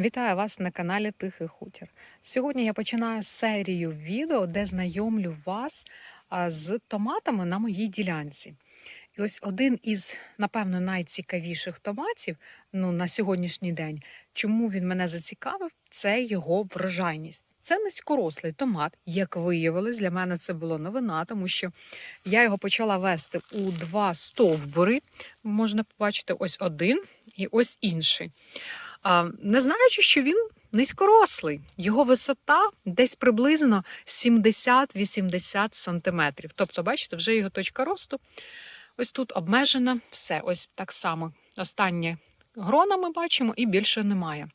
Вітаю вас на каналі Тихий Хутір. Сьогодні я починаю серію відео, де знайомлю вас з томатами на моїй ділянці. І ось один із, напевно, найцікавіших томатів ну, на сьогоднішній день. Чому він мене зацікавив? Це його врожайність. Це низькорослий томат, як виявилось, для мене це було новина, тому що я його почала вести у два стовбури. Можна побачити ось один і ось інший. Не знаючи, що він низькорослий, його висота десь приблизно 70-80 сантиметрів. Тобто, бачите, вже його точка росту ось тут обмежена. Все, ось так само. Останнє грона ми бачимо і більше немає.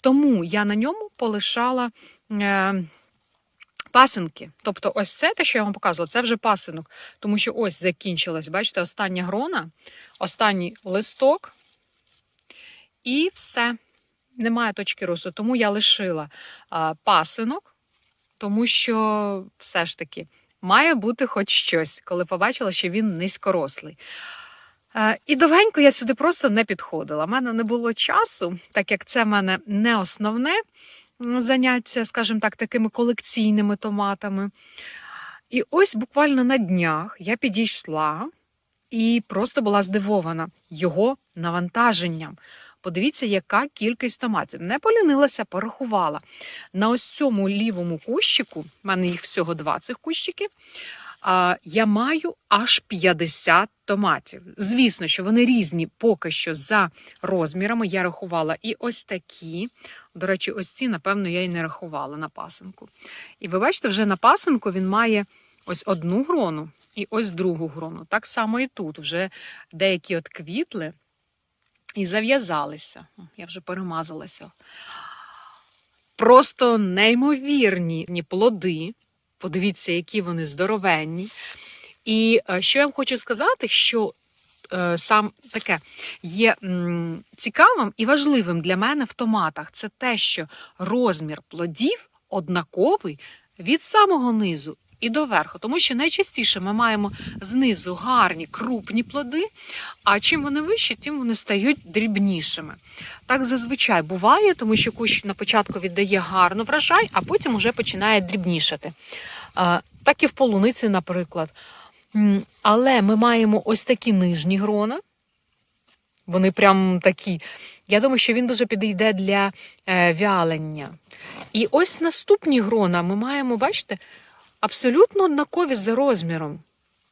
Тому я на ньому полишала. Е, Пасинки, тобто, ось це те, що я вам показувала, це вже пасинок, тому що ось закінчилась, бачите, остання грона, останній листок, і все. Немає точки росту. Тому я лишила а, пасинок, тому що все ж таки має бути хоч щось, коли побачила, що він низькорослий. А, і довгенько я сюди просто не підходила. У мене не було часу, так як це в мене не основне заняття, скажімо так, такими колекційними томатами. І ось буквально на днях я підійшла і просто була здивована його навантаженням. Подивіться, яка кількість томатів. Не полінилася, порахувала. На ось цьому лівому кущику, в мене їх всього два цих кущики, я маю аж 50 томатів. Звісно, що вони різні поки що за розмірами. Я рахувала і ось такі. До речі, ось ці, напевно, я і не рахувала на пасинку. І ви бачите, вже на пасинку він має ось одну грону і ось другу грону. Так само і тут вже деякі от квітли. І зав'язалися. Я вже перемазалася. Просто неймовірні плоди. Подивіться, які вони здоровенні. І е, що я вам хочу сказати, що е, сам таке є цікавим і важливим для мене в томатах, це те, що розмір плодів однаковий від самого низу і до верху. Тому що найчастіше ми маємо знизу гарні крупні плоди, а чим вони вищі, тим вони стають дрібнішими. Так зазвичай буває, тому що кущ на початку віддає гарно врожай, а потім вже починає дрібнішати. Так і в полуниці, наприклад. Але ми маємо ось такі нижні грона. Вони прям такі. Я думаю, що він дуже підійде для е, вялення. І ось наступні грона ми маємо, бачите, абсолютно однакові за розміром.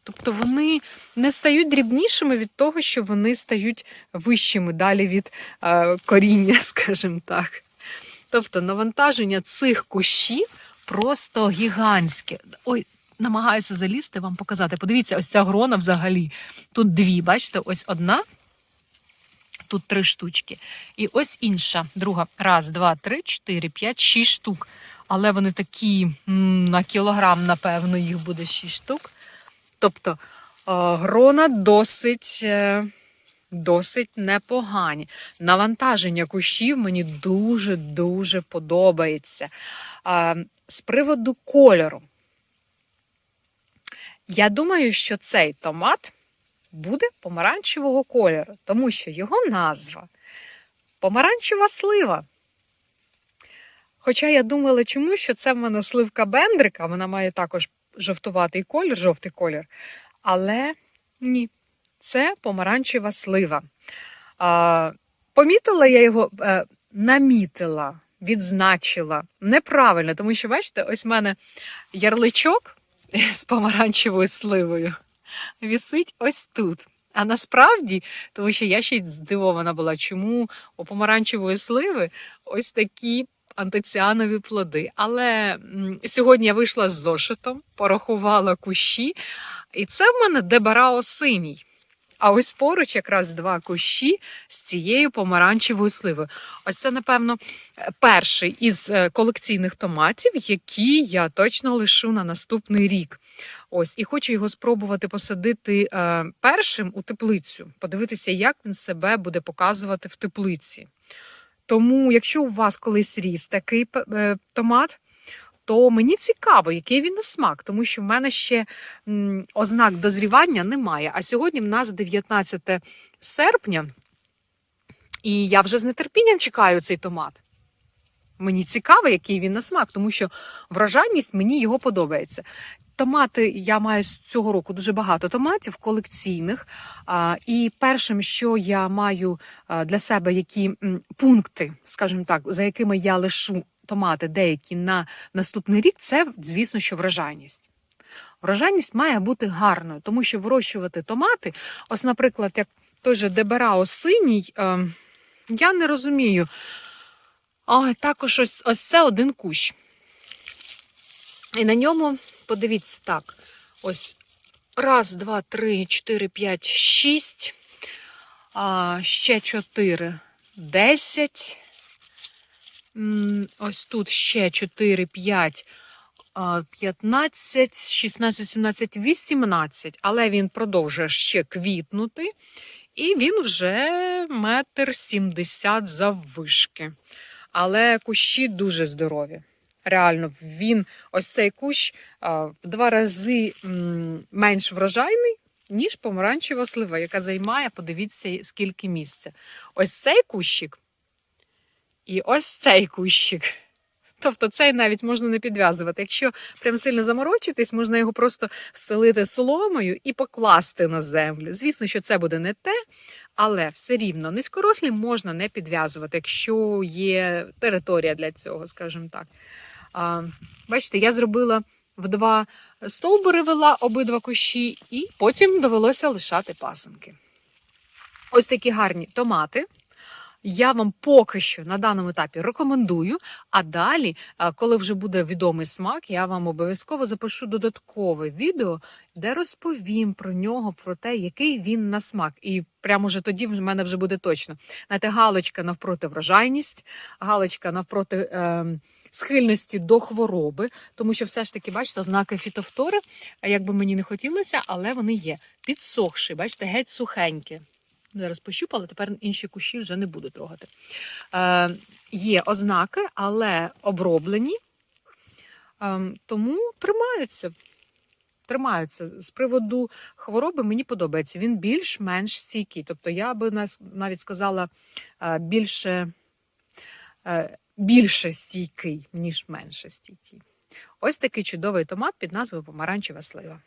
Тобто вони не стають дрібнішими від того, що вони стають вищими далі від е, коріння, скажімо так. Тобто навантаження цих кущів просто гігантське. Ой, намагаюся залізти вам показати. Подивіться, ось ця грона взагалі. Тут дві, бачите, ось одна. Тут три штучки. І ось інша, друга. Раз, два, три, чотири, п'ять, шість штук але вони такі на кілограм, напевно, їх буде 6 штук. Тобто е, грона досить е, досить непогані. Навантаження кущів мені дуже-дуже подобається. З приводу кольору. Я думаю, що цей томат буде помаранчевого кольору, тому що його назва помаранчева слива. Хоча я думала, чому що це в мене сливка бендрика, вона має також жовтуватий колір, жовтий колір. Але ні, це помаранчева слива. А, Помітила я його, е, намітила, відзначила неправильно, тому що, бачите, ось в мене ярличок з помаранчевою сливою вісить ось тут. А насправді, тому що я ще й здивована була, чому у помаранчевої сливи ось такі антиціанові плоди. Але сьогодні я вийшла з зошитом, порахувала кущі, і це в мене дебарао синій. А ось поруч якраз два кущі з цією помаранчевою сливою. Ось це, напевно, перший із е, колекційних томатів, які я точно лишу на наступний рік. Ось, І хочу його спробувати посадити е, першим у теплицю, подивитися, як він себе буде показувати в теплиці. Тому, якщо у вас колись ріс такий е, томат, то мені цікаво, який він на смак, тому що в мене ще ознак дозрівання немає. А сьогодні в нас 19 серпня, і я вже з нетерпінням чекаю цей томат. мені цікаво, який він на смак, тому що врожайність мені його подобається. Томати я маю з цього року дуже багато томатів колекційних. І першим, що я маю для себе, які пункти, скажімо так, за якими я лишу томати деякі на наступний рік, це, звісно, що врожайність. Врожайність має бути гарною, тому що вирощувати томати, ось, наприклад, як той же Деберао синій, е, я не розумію. А, також ось, ось це один кущ. І на ньому, подивіться, так, ось раз, два, три, чотири, п'ять, шість, а, ще чотири, десять. Ось тут ще 4, 5, 15, 16, 17, 18. Але він продовжує ще квітнути. І він вже метр сімдесят заввишки. Але кущі дуже здорові. Реально, він, ось цей кущ в два рази менш врожайний, ніж помаранчева слива, яка займає, подивіться, скільки місця. Ось цей кущик і ось цей кущик. Тобто цей навіть можна не підв'язувати. Якщо прям сильно заморочитись, можна його просто встелити соломою і покласти на землю. Звісно, що це буде не те, але все рівно низькорослі можна не підв'язувати, якщо є територія для цього, скажімо так. Бачите, я зробила в два стовбури вела обидва кущі, і потім довелося лишати пасенки. Ось такі гарні томати. Я вам поки що на даному етапі рекомендую. А далі, коли вже буде відомий смак, я вам обов'язково запишу додаткове відео, де розповім про нього, про те, який він на смак. І прямо вже тоді в мене вже буде точно. Знаєте, галочка навпроти врожайність, галочка навпроти. Е, Схильності до хвороби, тому що все ж таки, бачите, ознаки фітофтори, як би мені не хотілося, але вони є. Підсохші, бачите, геть сухенькі. Зараз пощупала, тепер інші кущі вже не буду трогати. Е, є ознаки, але оброблені, е, тому тримаються. Тримаються. З приводу хвороби мені подобається. Він більш-менш стійкий. Тобто, я би навіть сказала е, більше, е, більше стійкий, ніж менше стійкий. Ось такий чудовий томат під назвою помаранчева слива.